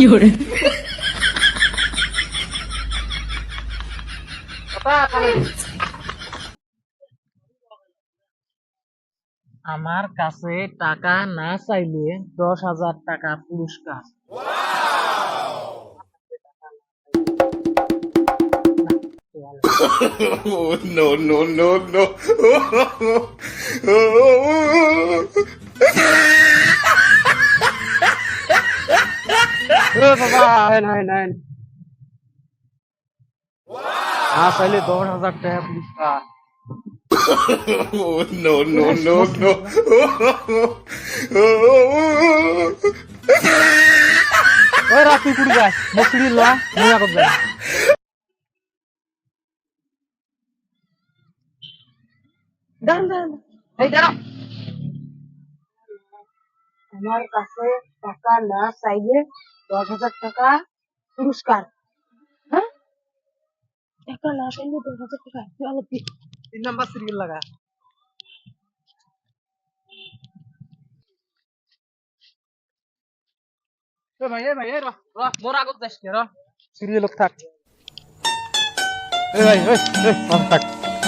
有人，আমার কাছে টাকা না চাইলে দশ হাজার টাকা পুরস্কার no, no, no, no. বাবা হেন হেন হেন না চাইলে দশ হাজার টাকা পুরস্কার Oh, no, no, no, no. ওই রাত কুড়ি যায় বকরি লয়া মজা করবে দাঁড়ান দাঁড়ান এই দাঁড়াও আমার কাছে টাকা না চাইলে দশ হাজার টাকা পুরস্কার। হ্যাঁ? টাকা না চাইলে দশ হাজার টাকা চলো তিন নাম্বার সিরিয়াল লাগা। ভাই ভাই র র মোর আগত যাস কে র। সিরিয়াল থাক। এ ভাই থাক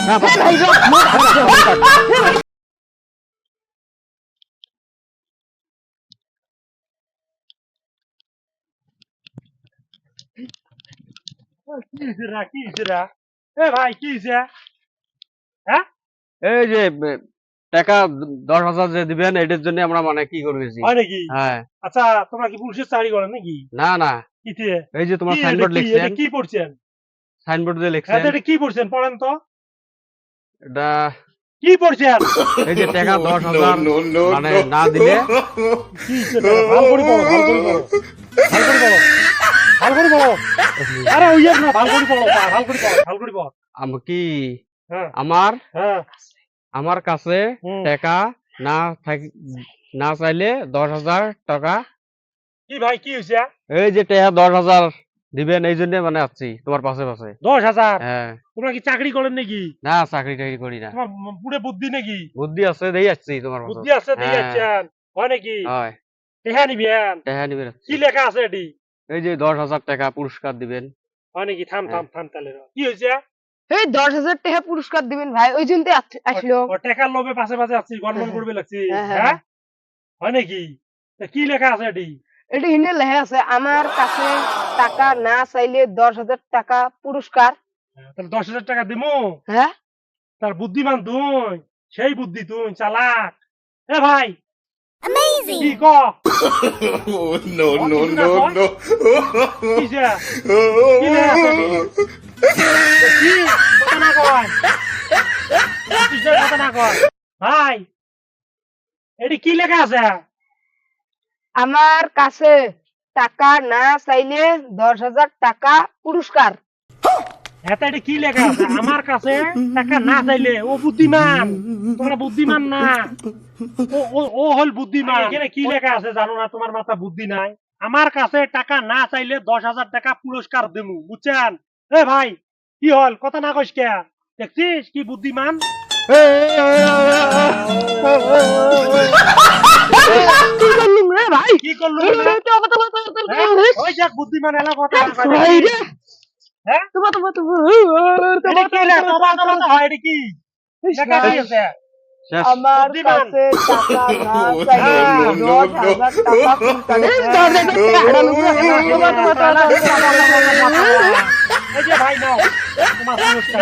না ভাই মোর আগত থাক কি হিজরা কি হিজরা এ ভাই কি হিজরা হ্যাঁ এই যে টাকা দশ হাজার যে দিবেন এটার জন্য আমরা মানে কি করেছি হয় নাকি হ্যাঁ আচ্ছা তোমরা কি পুলিশের চাকরি করেন নাকি না না এই যে তোমার সাইনবোর্ড লিখছেন কি পড়ছেন সাইনবোর্ড যে হ্যাঁ, লিখছেন এটা কি পড়ছেন পড়েন তো এটা কি পড়ছেন এই যে টাকা দশ হাজার মানে না দিলে কি? ভালো করে ভালো করে ভালো করে পড়ো আরে ওই না ভালো করে পড়ো পা, ভালো করে পড়ো ভালো করে পড়ো আম- কি আমার আমার কাছে টাকা না থাক- না চাইলে দশ হাজার টাকা। কি ভাই কি হয়েছে এই যে টাকা দশ হাজার দিবেন এই জন্য মানে আসছি তোমার পাশে পাশে দশ হাজার হ্যাঁ তোমরা কি চাকরি করেন নাকি? না চাকরি টাকরি করি না। তোমার পুরে বুদ্ধি নাকি? বুদ্ধি আছে দেই আসছি তোমার বুদ্ধি আছে হ্যাঁ। যাচ্ছেন হয় নাকি? হয়। টেহা নিবেন টাকা নিবেন কি লেখা আছে এটি? এই যে দশ হাজার টাকা পুরস্কার দিবেন। হয় নাকি? থাম থাম হ্যাঁ। থাম তাহলে কি হয়েছে? এই দশ হাজার টাকা পুরস্কার দিবেন ভাই ওই জন্য আসলো। টাকার লোভে পাশে পাশে আসছি গন্ডগোল করবে লাগছি হ্যাঁ, হ্যাঁ, হ্যাঁ? হয় নাকি? কি লেখা আছে এটি? এটা হিনে লেখা আছে আমার কাছে টাকা না চাইলে দশ হাজার টাকা পুরস্কার। তাহলে দশ হাজার টাকা দিমু? হ্যাঁ। তার বুদ্ধিমান তুই সেই বুদ্ধি তুই চালাক। এ ভাই ক Oh, no, no, no, no. ভাই এটি কি লেখা আছে? আমার কাছে টাকা না চাইলে দশ হাজার টাকা পুরস্কার। কি লেখা আছে আমার কাছে টাকা না চাইলে। ও বুদ্ধিমান। তোমরা বুদ্ধিমান না। ও হল বুদ্ধিমান। এখানে কি লেখা আছে জানো না? তোমার মাথা বুদ্ধি নাই। আমার কাছে টাকা না চাইলে দশ হাজার টাকা পুরস্কার দেবো। বুঝছেন? এ ভাই কি হল? কথা না কইস কে? দেখছিস কি বুদ্ধিমান? কি করলুম রে ভাই? কি করল হ্যাঁ? ওই বুদ্ধিমান এলা কথা না কয়। ভাই রে। হ্যাঁ? তোমা তোমা তোমা তোমা তোমা তোমা তোমা হয় কি আমার কাছে টাকা না Oh, যে ভাই নাও তোমার পুরস্কার